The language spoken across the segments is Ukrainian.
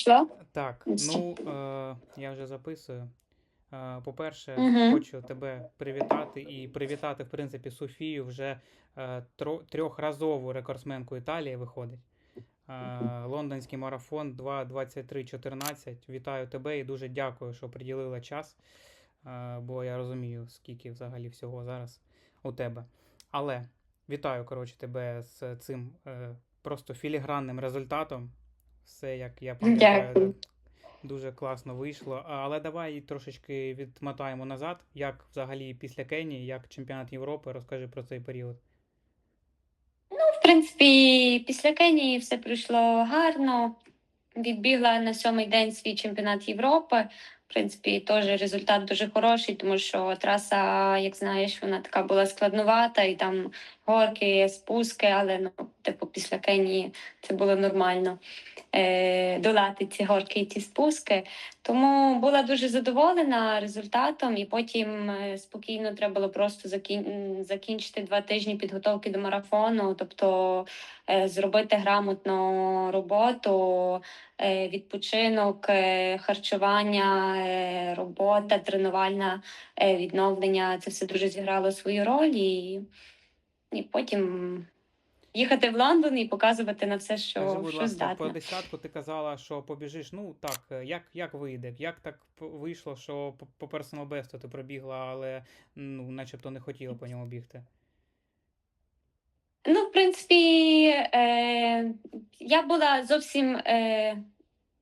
Що? Так, ну е, я вже записую. Е, по-перше, Мгм. хочу тебе привітати і привітати, в принципі, Софію вже е, тро- трьохразову рекордсменку Італії виходить. Е, лондонський марафон 2.23.14. Вітаю тебе і дуже дякую, що приділила час. Е, бо я розумію, скільки взагалі всього зараз у тебе. Але вітаю, коротше, тебе з цим е, просто філігранним результатом. Все, як я пам'ятаю, дуже класно вийшло. Але давай трошечки відмотаємо назад. Як взагалі після Кенії, як чемпіонат Європи, розкажи про цей період. Ну, В принципі, після Кенії все пройшло гарно. Відбігла на сьомий день свій чемпіонат Європи. В принципі, теж результат дуже хороший, тому що траса, як знаєш, вона така була складнувата, і там горки, спуски, але ну, типу, після Кенії це було нормально е, долати ці горки і ці спуски. Тому була дуже задоволена результатом, і потім е, спокійно треба було просто закін... закінчити два тижні підготовки до марафону, тобто е, зробити грамотну роботу, е, відпочинок, харчування, робота, тренувальна е, відновлення. Це все дуже зіграло свою роль, і, і потім їхати в Лондон і показувати на все, що, Скажи, будь що ласка, по десятку ти казала, що побіжиш. Ну так, е, як, як вийде? Як так вийшло, що по, по персонал бесту ти пробігла, але ну, начебто не хотіла по ньому бігти? Ну, в принципі, е, я була зовсім е,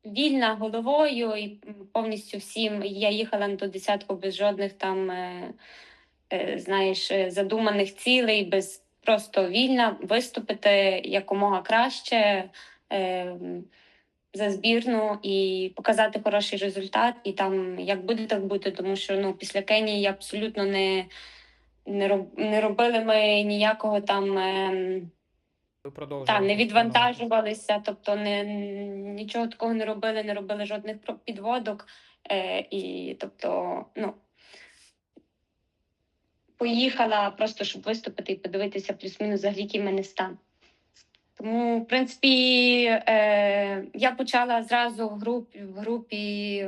вільна головою і повністю всім. Я їхала на ту десятку без жодних там, е, е, знаєш, е, задуманих цілей, без просто вільна виступити якомога краще е, за збірну і показати хороший результат. І там як буде, так буде, тому що ну, після Кенії абсолютно не. Не, роб, не робили ми ніякого там ем, Ви та, не відвантажувалися, тобто не, нічого такого не робили, не робили жодних підводок. Е, і тобто, ну, поїхала просто, щоб виступити і подивитися плюс-мінус взагалі, який в мене стан. Тому, в принципі, е, я почала зразу в групі, в групі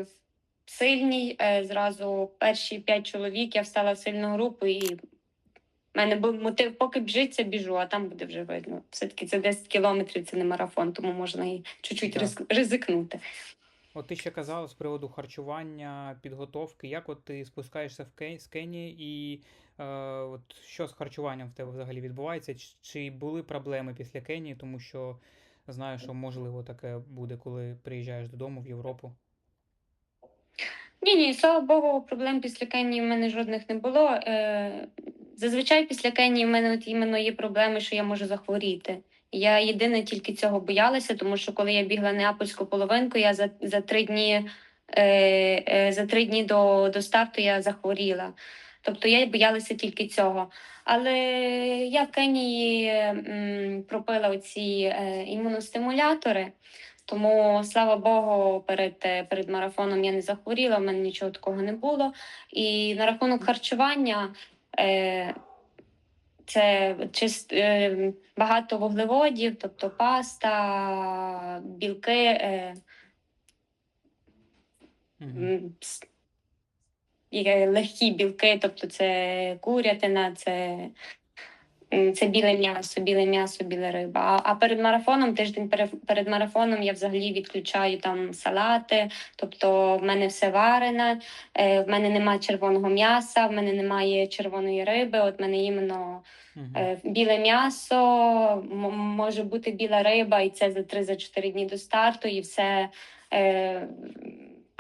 сильній. Е, зразу перші п'ять чоловік я встала в сильну групу, і в мене був мотив, поки біжиться, біжу, а там буде вже видно. Все-таки це 10 кілометрів, це не марафон, тому можна і чуть-чуть ризикнути. От ти ще казала з приводу харчування, підготовки. Як от ти спускаєшся в Кен... з Кенії і е, от що з харчуванням в тебе взагалі відбувається? Чи, були проблеми після Кенії, тому що знаю, що можливо таке буде, коли приїжджаєш додому в Європу. Ні, ні, слава Богу, проблем після Кенії в мене жодних не було. Е, зазвичай після Кенії в мене от іменно є проблеми, що я можу захворіти. Я єдине тільки цього боялася, тому що коли я бігла неапольську половинку, я за, за три дні, е, е, за три дні до, до старту я захворіла. Тобто я боялася тільки цього. Але я в Кенії м, пропила оці е, імуностимулятори. Тому, слава Богу, перед, перед марафоном я не захворіла, в мене нічого такого не було. І на рахунок харчування е, це чист, е, багато вуглеводів, тобто паста, білки, е, Угу. легкі білки, тобто це курятина, це, це біле м'ясо, біле м'ясо, біла риба. А, а перед марафоном, тиждень пере- перед марафоном, я взагалі відключаю там салати, тобто в мене все варене, е, в мене немає червоного м'яса, в мене немає червоної риби. От в мене іменно Угу. Е, Біле м'ясо, м- може бути біла риба, і це за 3-4 дні до старту, і все е,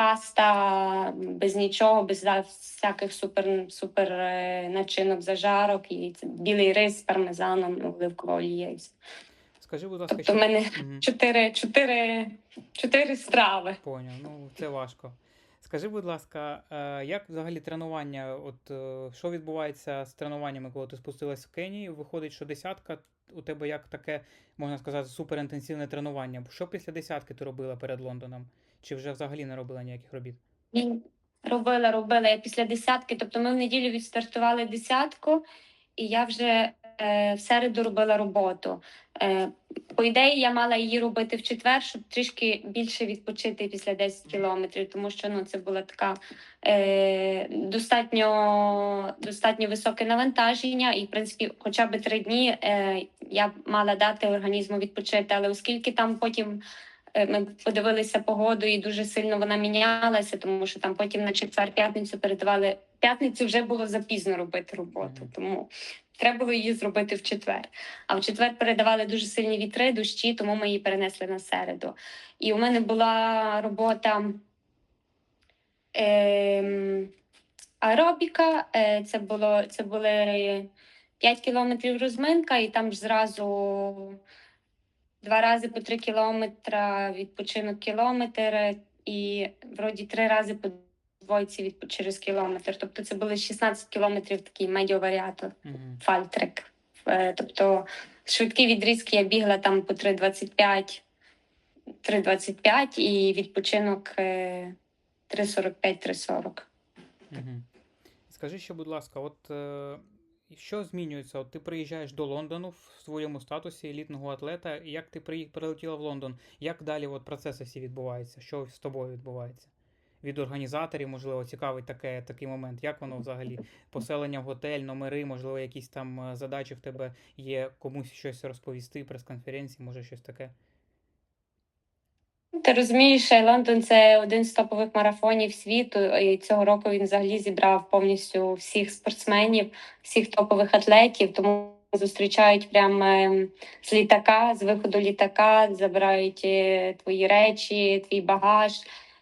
паста без нічого, без всяких супер, супер е, начинок, зажарок, і це білий рис з пармезаном, і все. Скажи, будь ласка, Тобто в мене чотири, чотири, чотири страви. Поняв, ну це важко. Скажи, будь ласка, е, як взагалі тренування? От е, що відбувається з тренуваннями, коли ти спустилась в Кенії? Виходить, що десятка у тебе як таке, можна сказати, суперінтенсивне тренування. Що після десятки ти робила перед Лондоном? Чи вже взагалі не робила ніяких робіт? Ні, Робила, робила я після десятки. Тобто ми в неділю відстартували десятку, і я вже е, в середу робила роботу. Е, по ідеї, я мала її робити в четвер, щоб трішки більше відпочити після 10 кілометрів, тому що ну, це була така е, достатньо, достатньо високе навантаження, і в принципі, хоча б три дні е, я мала дати організму відпочити. Але оскільки там потім ми подивилися погоду, і дуже сильно вона мінялася, тому що там потім на четвер-п'ятницю передавали. В П'ятницю вже було запізно робити роботу, тому треба було її зробити в четвер. А в четвер передавали дуже сильні вітри, дощі, тому ми її перенесли на середу. І у мене була робота ем, аеробіка. Е, це, було, це були 5 кілометрів розминка, і там ж зразу два рази по 3 кілометри відпочинок кілометр, і вроді три рази по двойці відпо- через кілометр. Тобто це були 16 кілометрів такий медіоваріатор Мгм. фальтрек. Е, Тобто швидкі відрізки я бігла там по 3,25, 3,25 і відпочинок е, 3,45-3,40. Мгм. Скажи ще, будь ласка, от е, що змінюється? От ти приїжджаєш до Лондону в своєму статусі елітного атлета. і Як ти прилетіла в Лондон? Як далі от процеси всі відбуваються? Що з тобою відбувається? Від організаторів, можливо, цікавий таке, такий момент. Як воно взагалі? Поселення в готель, номери, можливо, якісь там е, задачі в тебе є комусь щось розповісти, прес-конференції, може щось таке. Ти розумієш, Лондон це один з топових марафонів світу, і цього року він взагалі зібрав повністю всіх спортсменів, всіх топових атлетів. Тому зустрічають прямо ем, з літака, з виходу літака, забирають е, твої речі, твій багаж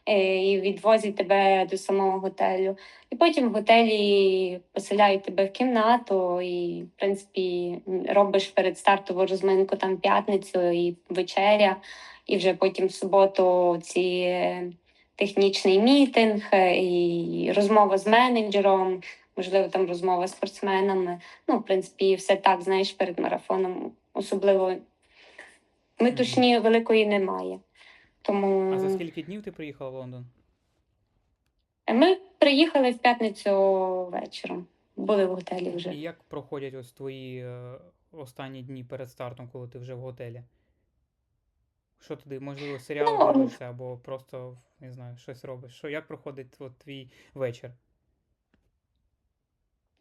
е, і відвозять тебе до самого готелю. І потім в готелі поселяють тебе в кімнату, і, в принципі, робиш передстартову розминку там п'ятницю і вечеря. І вже потім в суботу ці технічний мітинг е, і розмова з менеджером, можливо, там розмова з спортсменами. Ну, в принципі, все так, знаєш, перед марафоном. Особливо метушні великої немає. Тому А за скільки днів ти приїхала в Лондон? ми приїхали в п'ятницю вечором. Були в готелі вже. І як проходять ось твої е, останні дні перед стартом, коли ти вже в готелі? Що туди, можливо, серіал Ну, дивишся або просто, не знаю, щось робиш? Що, як проходить от, твій вечір?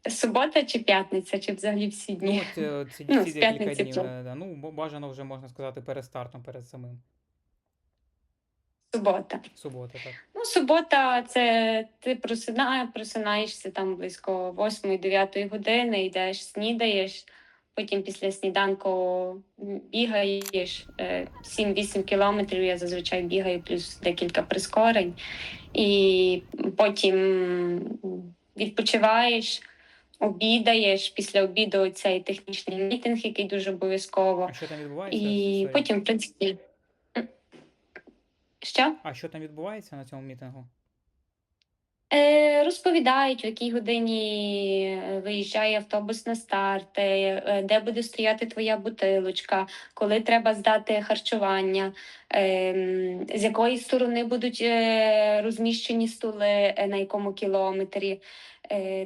Субота чи п'ятниця, чи взагалі всі Ну, дні. от е, ці, Ну, ці декілька днів. е, да. Ну, бажано вже можна сказати перед стартом, перед самим. Субота. Субота, так. Ну, субота це ти просинаєшся там близько 8-9 години, йдеш, снідаєш, потім після сніданку бігаєш е, 7-8 кілометрів. Я зазвичай бігаю, плюс декілька прискорень. І потім відпочиваєш, обідаєш. Після обіду цей технічний мітинг, який дуже обов'язково. А що там відбувається? І потім, в принципі, що? А що там відбувається на цьому мітингу? Е, розповідають, в якій годині е, виїжджає автобус на старт, е, де буде стояти твоя бутилочка, коли треба здати харчування, е, з якої сторони будуть розміщені стули, на якому кілометрі.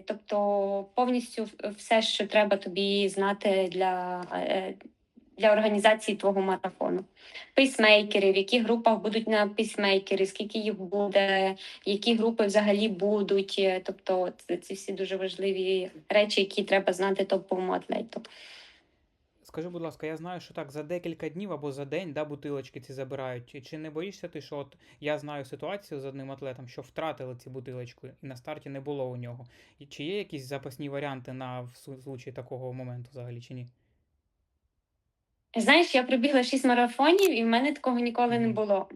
Тобто повністю все, що треба тобі знати для, для організації твого марафону. Пейсмейкери, в яких групах будуть на пейсмейкери, скільки їх буде, які групи взагалі будуть. Е, Тобто це, це всі дуже важливі речі, які треба знати топовому атлету. Скажи, будь ласка, я знаю, що так за декілька днів або за день да, бутилочки ці забирають. Чи не боїшся ти, що от я знаю ситуацію з одним атлетом, що втратили ці бутилочки, і на старті не було у нього. Чи є якісь запасні варіанти на в случай такого моменту взагалі, чи ні? Знаєш, я пробігла шість марафонів, і в мене такого ніколи не було.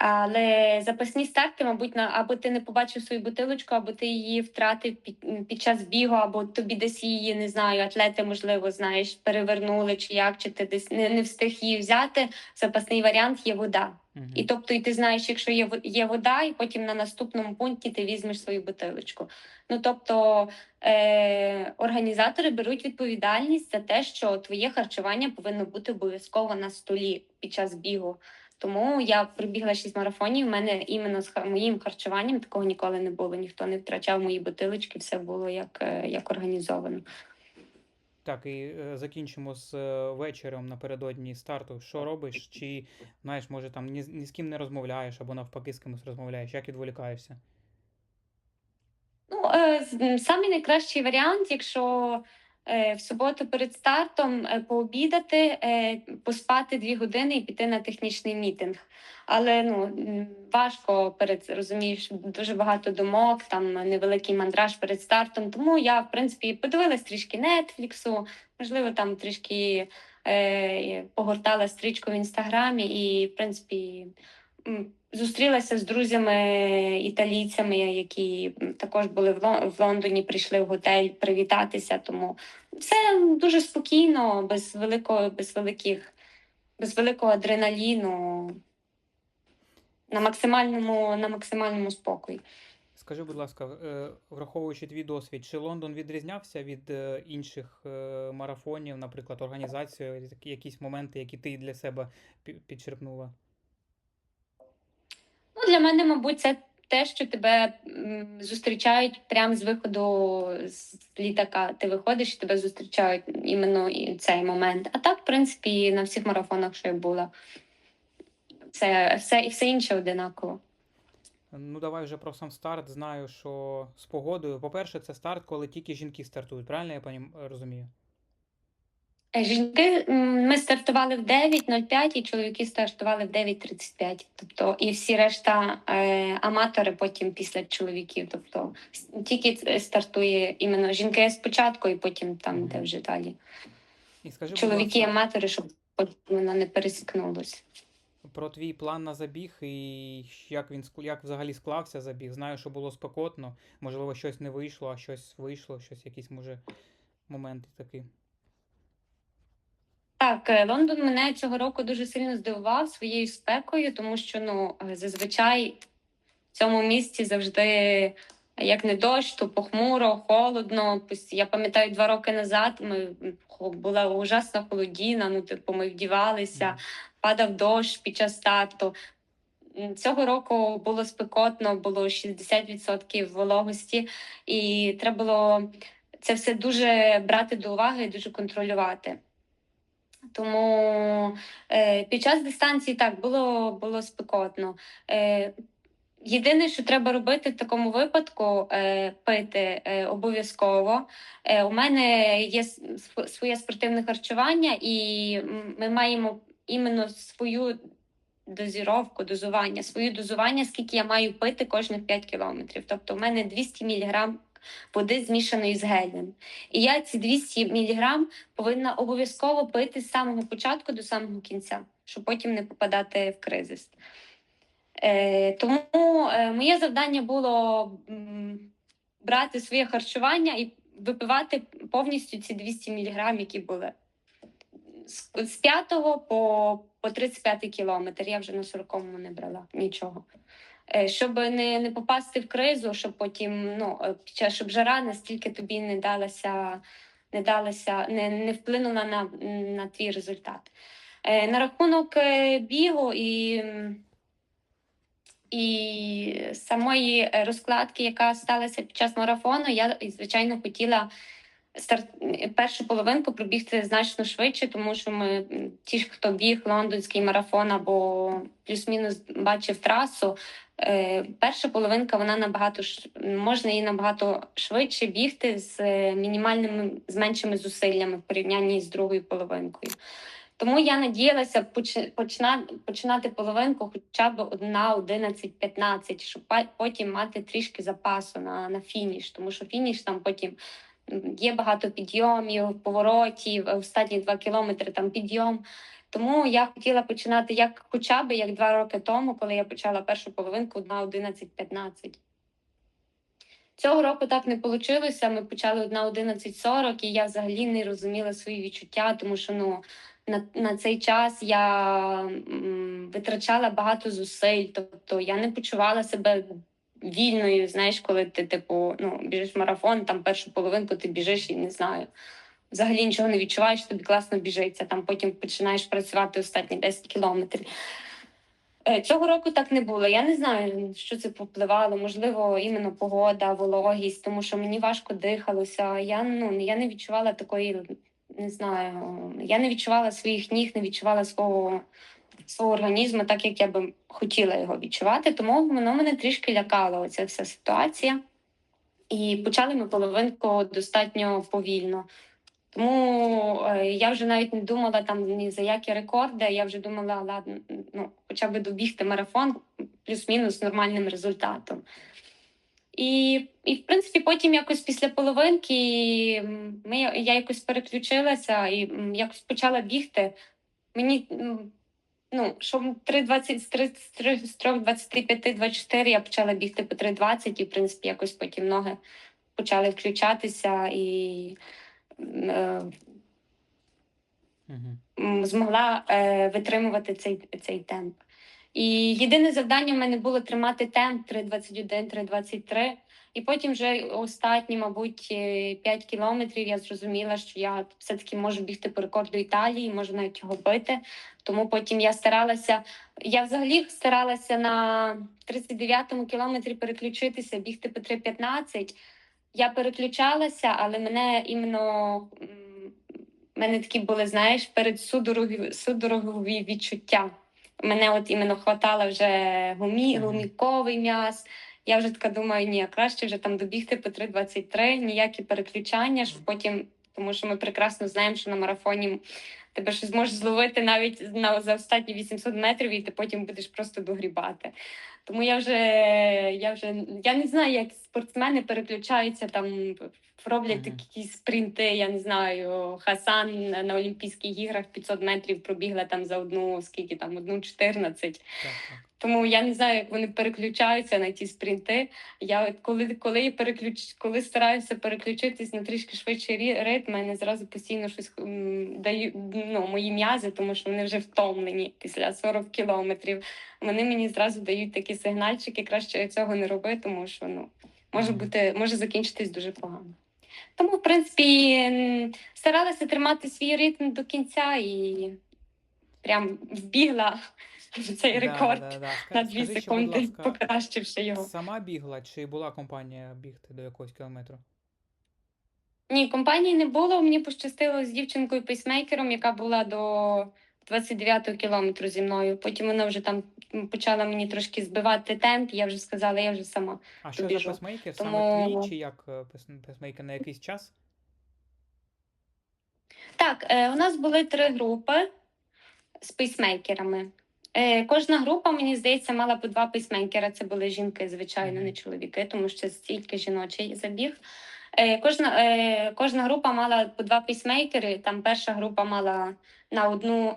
Але запасні старти, мабуть, на або ти не побачив свою бутилочку, або ти її втратив під, під час бігу, або тобі десь її не знаю, атлети, можливо, знаєш, перевернули чи як, чи ти десь не, не встиг її взяти. Запасний варіант є вода. Мгм. І тобто, і ти знаєш, якщо є є вода, і потім на наступному пункті ти візьмеш свою бутилочку. Ну тобто е, організатори беруть відповідальність за те, що твоє харчування повинно бути обов'язково на столі під час бігу. Тому я прибігла шість марафонів. У мене іменно з моїм харчуванням такого ніколи не було. Ніхто не втрачав мої бутилочки, все було як, е, як організовано. Так, і е, закінчимо з е, вечором напередодні старту. Що робиш? Чи, знаєш, може там ні, ні з ким не розмовляєш, або навпаки з кимось розмовляєш, як відволікаєшся? Ну, е, самий найкращий варіант, якщо в суботу перед стартом е, пообідати, е, поспати дві години і піти на технічний мітинг. Але ну важко перед розумієш, дуже багато думок, там невеликий мандраж перед стартом. Тому я, в принципі, подивилась трішки Нетфліксу, можливо, там трішки е, погортала стрічку в інстаграмі, і, в принципі, зустрілася з друзями італійцями, які також були в Лондоні, прийшли в готель привітатися. Тому все дуже спокійно, без великого, без великих, без великого адреналіну. На максимальному, на максимальному спокої. Скажи, будь ласка, е, враховуючи твій досвід, чи Лондон відрізнявся від е, інших е, марафонів, наприклад, організацією, якісь моменти, які ти для себе підчерпнула? Ну, для мене, мабуть, це те, що тебе зустрічають прямо з виходу з літака. Ти виходиш і тебе зустрічають іменно цей момент. А так, в принципі, на всіх марафонах, що я була, це все все інше одинаково. Ну, давай вже про сам старт. Знаю, що з погодою. По-перше, це старт, коли тільки жінки стартують. Правильно я розумію? Е, Жінки ми стартували в 9.05 і чоловіки стартували в 9.35. Тобто, і всі решта е, аматори потім після чоловіків. Тобто тільки стартує іменно жінки спочатку, і потім там, де вже далі. І скажи, будь Чоловіки ласка, аматори, щоб потім воно не пересікнулося. про твій план на забіг і як він ск- як взагалі склався забіг. Знаю, що було спекотно, можливо, щось не вийшло, а щось вийшло, щось якісь може моменти такі. Так, е, Лондон мене цього року дуже сильно здивував своєю спекою, тому що ну е, зазвичай в цьому місті завжди е, як не дощ, то похмуро, холодно. Я пам'ятаю, два роки назад ми була ужасна холодіна. Ну, типу, ми вдівалися, падав дощ під час старту. Цього року було спекотно, було 60% вологості, і треба було це все дуже брати до уваги і дуже контролювати. Тому е, під час дистанції так було, було спекотно. Е, єдине, що треба робити в такому випадку, е, пити е, обов'язково. Е, у мене є своє спортивне харчування, і ми маємо іменно свою дозіровку, дозування, свою дозування, скільки я маю пити кожних 5 кілометрів. Тобто, у мене 200 мг води змішаної з гелем. І я ці 200 мг повинна обов'язково пити з самого початку до самого кінця, щоб потім не попадати в кризис. Е, тому е, моє завдання було м, брати своє харчування і випивати повністю ці 200 мг, які були. З, з 5 по, по 35 кілометр. Я вже на 40-му не брала нічого. Е, щоб не, не попасти в кризу, щоб потім, ну, е, під час, щоб жара настільки тобі не далася, не далася, не, не вплинула на, на твій результат. Е, на рахунок бігу і, і самої розкладки, яка сталася під час марафону, я, звичайно, хотіла старт першу половинку пробігти значно швидше, тому що ми ті ж, хто біг лондонський марафон або плюс-мінус бачив трасу. Е, перша половинка вона набагато можна її набагато швидше бігти з е, мінімальними з меншими зусиллями в порівнянні з другою половинкою. Тому я надіялася поч- почна- починати половинку хоча б одна 11-15, щоб потім мати трішки запасу на, на фініш, тому що фініш там потім є багато підйомів, поворотів, е, останні два кілометри там підйом. Тому я хотіла починати як хоча б як два роки тому, коли я почала першу половинку на 11-15. Цього року так не вийшло. Ми почали на 11.40, і я взагалі не розуміла свої відчуття, тому що ну на, на цей час я м, витрачала багато зусиль, тобто я не почувала себе вільною. Знаєш, коли ти типу ну біжиш марафон, там першу половинку ти біжиш і не знаю. Взагалі нічого не відчуваєш, тобі класно біжиться. Там потім починаєш працювати останні 10 кілометрів. Е, Цього року так не було. Я не знаю, що це попливало. Можливо, іменно погода, вологість, тому що мені важко дихалося. Я ну я не відчувала такої не знаю, я не відчувала своїх ніг, не відчувала свого, свого організму, так як я би хотіла його відчувати. Тому воно мене трішки лякало, оця вся ситуація. І почали ми половинку достатньо повільно. Тому е, я вже навіть не думала там ні за які рекорди. Я вже думала, ладно, ну хоча б добігти марафон плюс-мінус нормальним результатом. І, і в принципі, потім якось після половинки ми, я якось переключилася і якось почала бігти. Мені ну, що 3.20, з 3, з 3, з 3.25, 24 я почала бігти по 3.20, і в принципі якось потім ноги почали включатися і Змогла е, витримувати цей, цей темп. І єдине завдання в мене було тримати темп 3.21, 3.23. І потім вже останні, мабуть, е, 5 кілометрів я зрозуміла, що я все-таки можу бігти по рекорду Італії, можу навіть його бити. Тому потім я старалася, я взагалі старалася на 39-му кілометрі переключитися, бігти по 3.15. Я переключалася, але мене іменно мене такі були, знаєш, перед судорогові, судорогові відчуття. Мене от іменно хватало вже гумі, гуміковий м'яс. Я вже така думаю, ні, краще вже там добігти по 3.23, ніякі переключання, щоб потім, тому що ми прекрасно знаємо, що на марафоні тебе щось зможеш зловити навіть на за останні 800 метрів, і ти потім будеш просто догрібати. Тому я вже я вже я не знаю, як спортсмени переключаються там, роблять Мгм. такі спринти. Я не знаю, Хасан на Олімпійських іграх 500 метрів пробігла там за одну, скільки там, одну 14. Так, так. Тому я не знаю, як вони переключаються на ті спринти. Я коли, коли, я переключ, коли стараюся переключитись на трішки швидший ритм, мене зразу постійно щось даю ну, мої м'язи, тому що вони вже втомлені після 40 кілометрів. Вони мені зразу дають такі сигнальчики, краще цього не роби, тому що ну може бути, може закінчитись дуже погано. Тому, в принципі, старалася тримати свій ритм до кінця і прям вбігла цей рекорд да, да. Ска- на 2 скажи секунди, ласка, покращивши його. Сама бігла чи була компанія бігти до якогось кілометру? Ні, компанії не було. Мені пощастило з дівчинкою пейсмейкером, яка була до 29-го кілометру зі мною. Потім вона вже там почала мені трошки збивати темп. Я вже сказала, я вже сама. А що Біжу. за песмейкер? Саме Тому- твій чи як е, песмейкер на якийсь час? Так, е, у нас були три групи з пейсмейкерами. Е, кожна група, мені здається, мала по два пейсмейкера. Це були жінки, звичайно, не чоловіки, тому що це тільки жіночий забіг. Е, кожна, е, кожна група мала по два пейсмейкери. Там перша група мала на одну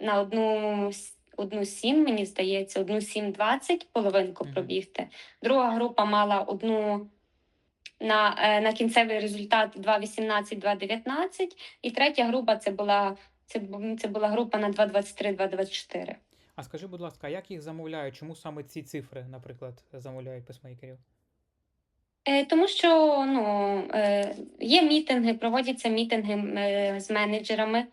на одну, одну сім, мені здається, одну сім двадцять половинку пробігти. Друга група мала одну на, на кінцевий результат 2.18, 2.19. І третя група це була, це, це була група на 2.23, 2.24. А скажи, будь ласка, як їх замовляють? Чому саме ці цифри, наприклад, замовляють песмейкерів? Е, тому що ну, е, є мітинги, проводяться мітинги е, з менеджерами.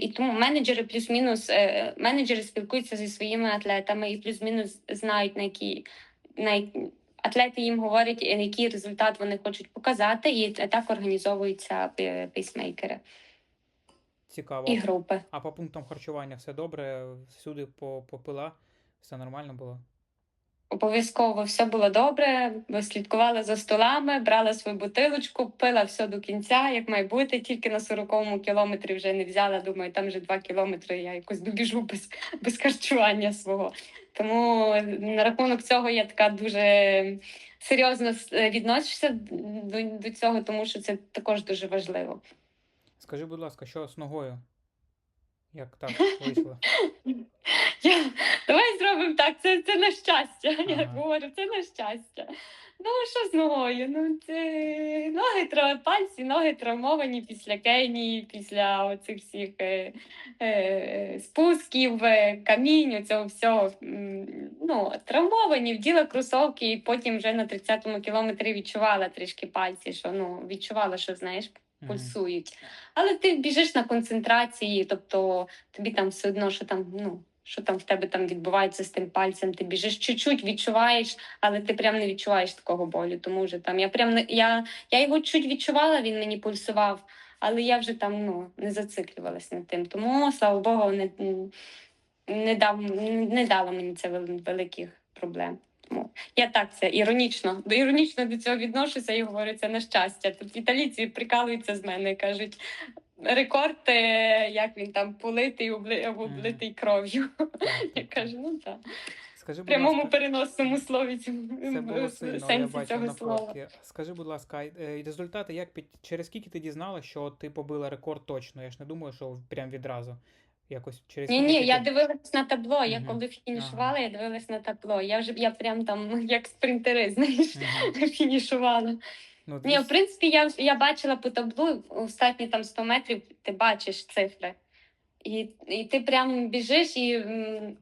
І тому менеджери плюс-мінус менеджери спілкуються зі своїми атлетами і плюс-мінус знають, на які на атлети їм говорять, який результат вони хочуть показати, і так організовуються пе- пейсмейкери Цікаво. і групи. А по пунктам харчування все добре? Всюди попила? Все нормально було? Обов'язково все було добре. Слідкувала за столами, брала свою бутилочку, пила все до кінця, як має бути. Тільки на 40-му кілометрі вже не взяла. Думаю, там вже два кілометри. Я якось добіжу без, без харчування свого. Тому на рахунок цього я така дуже серйозно відношуся до, до цього, тому що це також дуже важливо. Скажи, будь ласка, що з ногою? Як так вийшло? Я... Давай зробимо так. Це, це на щастя. Я говорю, це на щастя. Ну, що з ногою? Ну, це ноги тра... пальці, ноги травмовані після Кенії, після оцих всіх е... Е... спусків, е, камінь, цього всього. Ну, травмовані, вділа кросовки, і потім вже на 30-му кілометрі відчувала трішки пальці, що ну, відчувала, що знаєш. Пульсують. Але ти біжиш на концентрації, тобто тобі там все одно, що там, ну, що там в тебе там відбувається з тим пальцем, ти біжиш чуть-чуть відчуваєш, але ти прям не відчуваєш такого болю. Тому вже там я прям не я, я його чуть відчувала, він мені пульсував. але я вже там ну, не зациклювалась над тим. Тому, слава Богу, не, не, дав, не дало мені це великих проблем. Тому я так це іронічно, іронічно до цього відношуся і говорю, це на щастя. Тут італійці прикалуються з мене, і кажуть. Рекорд, е, як він там политий, облитий кров'ю. Я кажу, ну так. Скажи, будь прямому ласка, переносному слові це було сильно, я сенсі цього на слова. Скажи, будь ласка, е, результати, як під через скільки ти дізнала, що ти побила рекорд точно? Я ж не думаю, що прям відразу. Якось через Ні, ні, я дивилась на табло. Я Мгм. коли фінішувала, я дивилась на табло. Я вже я прям там як спринтери, знаєш, Мгм. фінішувала. Ну, Ні, в принципі, я я бачила по таблу останні там 100 метрів, ти бачиш цифри. І, і ти прям біжиш і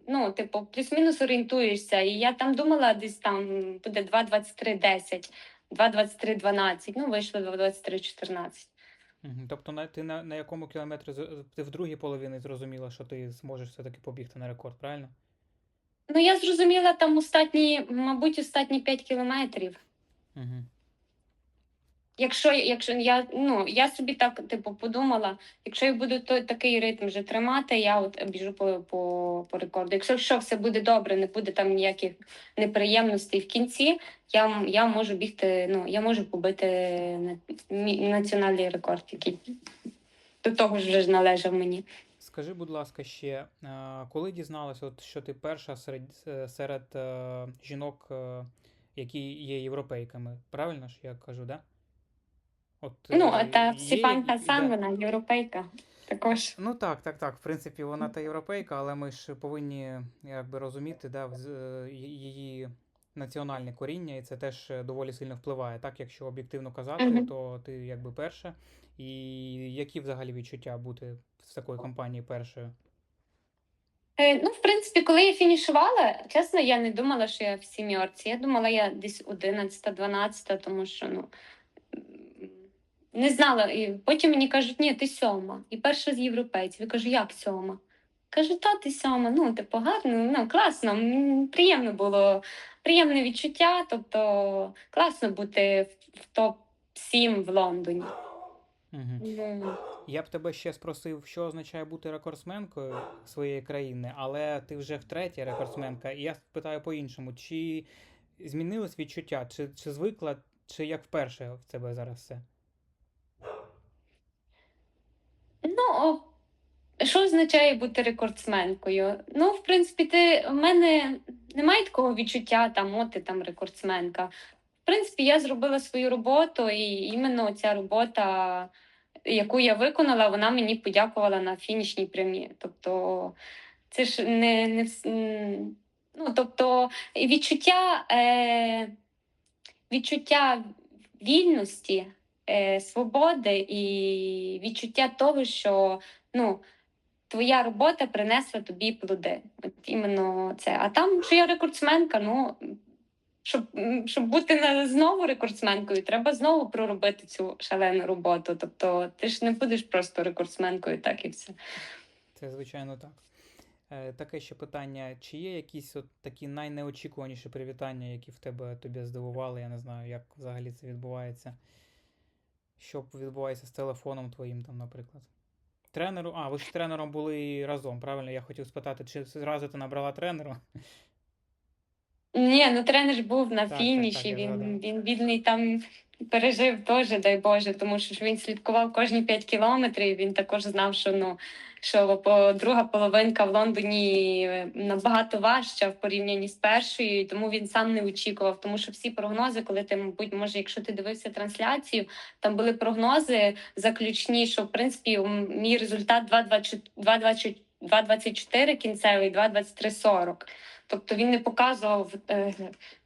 ну, типу, плюс-мінус орієнтуєшся. І я там думала, десь там буде 2.23.10, 2.23.12, ну вийшло 2.23.14. Тобто на, ти на, на якому кілометрі ти в другій половині зрозуміла, що ти зможеш все-таки побігти на рекорд, правильно? Ну, я зрозуміла там остатні, мабуть, остатні 5 кілометрів. Угу. Якщо, якщо я, ну, я собі так типу подумала, якщо я буду той такий ритм вже тримати, я от біжу по, по, по рекорду. Якщо що, все буде добре, не буде там ніяких неприємностей в кінці, я, я можу бігти, ну, я можу побити національний рекорд, який до того ж вже ж належав мені. Скажи, будь ласка, ще, е, коли дізналася, от, що ти перша серед, е, серед е, жінок, які є європейками, правильно ж я кажу, да? От, Ну, е, а та є Степан які- Хасан, да. вона європейка також. Ну так, так, так. В принципі, вона та європейка, але ми ж повинні якби розуміти, да, е, її національне коріння, і це теж е, доволі сильно впливає. Так, якщо об'єктивно казати, Мгм. то ти якби перша. І які взагалі відчуття бути в такої компанії першою? Е, ну, в принципі, коли я фінішувала, чесно, я не думала, що я в сім'єрці. Я думала, я десь 11-12, тому що ну не знала. І потім мені кажуть, ні, ти сьома. І перша з європейців. Я кажу, як сьома? Кажу, та ти сьома, ну типу гарно, ну класно, приємно було, приємне відчуття. Тобто класно бути в, в топ-7 в Лондоні. Угу. Ну, Я б тебе ще спросив, що означає бути рекордсменкою своєї країни, але ти вже втретє рекордсменка, і я питаю по-іншому, чи змінилось відчуття, чи, чи звикла, чи як вперше в тебе зараз все? Ну, о, що означає бути рекордсменкою? Ну, в принципі, ти, в мене немає такого відчуття, там, от ти там рекордсменка. В принципі, я зробила свою роботу, і іменно ця робота, яку я виконала, вона мені подякувала на фінішній прямі. Тобто, це ж не, не ну, тобто, відчуття, е, відчуття вільності е, свободи і відчуття того, що ну, твоя робота принесла тобі плоди. От іменно це. А там, що я рекордсменка, ну. Щоб, щоб бути знову рекордсменкою, треба знову проробити цю шалену роботу. Тобто ти ж не будеш просто рекордсменкою, так і все. Це звичайно так. Е, таке ще питання: чи є якісь от такі найнеочікуваніші привітання, які в тебе тобі здивували? Я не знаю, як взагалі це відбувається. Що відбувається з телефоном твоїм, там, наприклад. Тренеру. А, ви ж тренером були разом, правильно? Я хотів спитати, чи зразу ти набрала тренеру? Ні, ну тренер ж був на Так, фініші, так, я він, він бідний там пережив теж, дай Боже, тому що ж він слідкував кожні 5 кілометрів. Він також знав, що ну що по друга половинка в Лондоні е, набагато важча в порівнянні з першою, і тому він сам не очікував. Тому що всі прогнози, коли ти, мабуть, може, якщо ти дивився трансляцію, там були прогнози заключні, що в принципі м, мій результат 2.24 2.24 кінцевий, 2.23.40. Тобто він не показував е,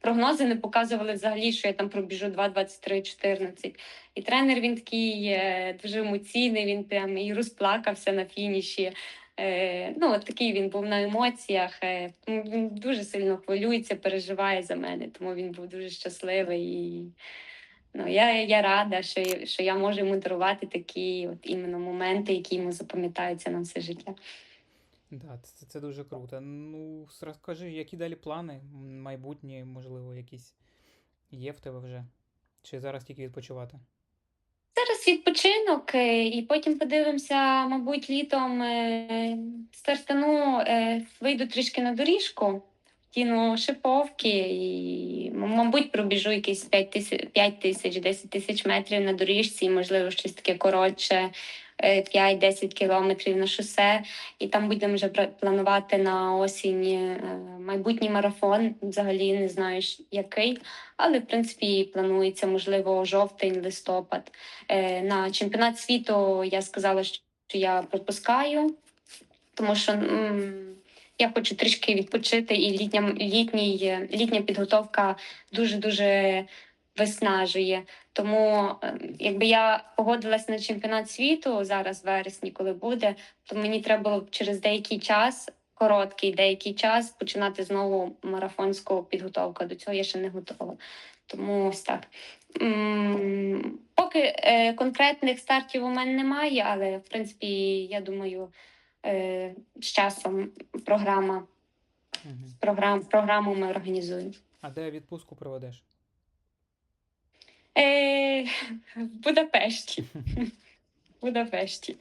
прогнози, не показували взагалі, що я там пробіжу 2.23.14. І тренер він такий е, дуже емоційний, він прям і розплакався на фініші. Е, ну, от такий він був на емоціях. Він дуже сильно хвилюється, переживає за мене, тому він був дуже щасливий. І, ну, я, я рада, що, що я можу йому такі от іменно моменти, які йому запам'ятаються на все життя. Да, це, це дуже круто. Ну, розкажи, які далі плани? Майбутні, можливо, якісь є в тебе вже? Чи зараз тільки відпочивати? Зараз відпочинок, е, і потім подивимося, мабуть, літом е, стартану, е, вийду трішки на доріжку, кину шиповки і, мабуть, пробіжу якісь 5 тисяч, 5 тисяч 10 тисяч метрів на доріжці, і, можливо, щось таке коротше, 5-10 кілометрів на шосе. І там будемо вже планувати на осінь е, майбутній марафон. Взагалі не знаю, який, але в принципі планується, можливо, жовтень, листопад. Е, на чемпіонат світу я сказала, що я пропускаю, тому що я хочу трішки відпочити, і літня, літній, е, літня підготовка дуже дуже виснажує. Тому, е, якби я погодилась на чемпіонат світу зараз, в вересні, коли буде, то мені треба було через деякий час. Короткий деякий час починати знову марафонську підготовку. До цього я ще не готова. Тому ось так. Поки е, конкретних стартів у мене немає, але в принципі, я думаю, е, з часом програма, програм, програму ми організуємо. А де відпустку проведеш? Е, в Будапешті. В Будапешті.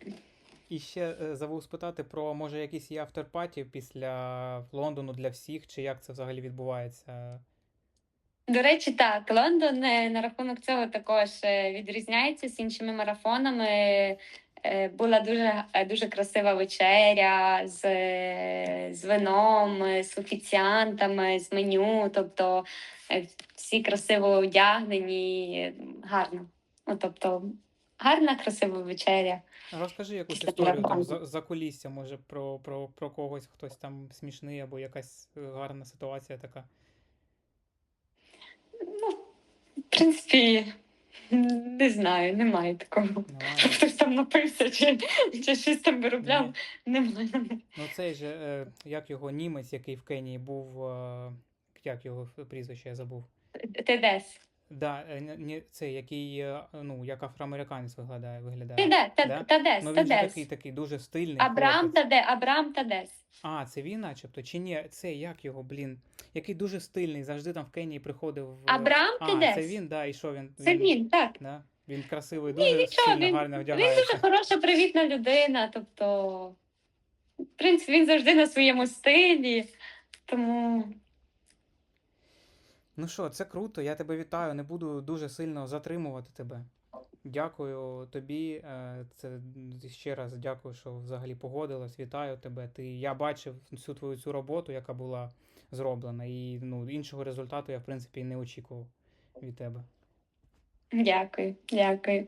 І ще е, забув спитати про може якісь є авторпаті після Лондону для всіх, чи як це взагалі відбувається? До речі, так, Лондон е, на рахунок цього також е, відрізняється з іншими марафонами. Е, Була дуже, е, дуже красива вечеря з, е, з вином, з офіціантами, з меню. Тобто всі красиво одягнені, гарно. Ну, тобто, гарна, красива вечеря. Розкажи якусь Після історію там за, за кулісся, може про, про, про когось, хтось там смішний або якась гарна ситуація така. Ну, в принципі, не знаю, немає такого. Немає? Хтось там напився чи, чи щось там виробляв. Немає. Ну цей же, е, як його німець, який в Кенії був, е, як його прізвище я забув. Тедес. Да, е, ні- ні, який, е, ну, як афроамериканець виглядає, виглядає. Тедес, Да? Тадес, Ну він Тадес. такий, такий дуже стильний. Абрам Таде, Абрам Тадес. А, це він, начебто, чи ні? Це як його, блін, який дуже стильний, завжди там в Кенії приходив. в- Абрам А, Тедес. це він, да, і що він? Це він, так. Да? Він красивий, Ні, нічого, сильно він- гарно Він дуже хороша, привітна людина. Тобто, в принципі, він завжди на своєму стилі. Тому Ну що, це круто, я тебе вітаю, не буду дуже сильно затримувати тебе. Дякую тобі. е, Це ще раз дякую, що взагалі погодилась. Вітаю тебе. Ти, я бачив всю твою цю роботу, яка була зроблена, і ну, іншого результату я, в принципі, і не очікував від тебе. дякую, дякую.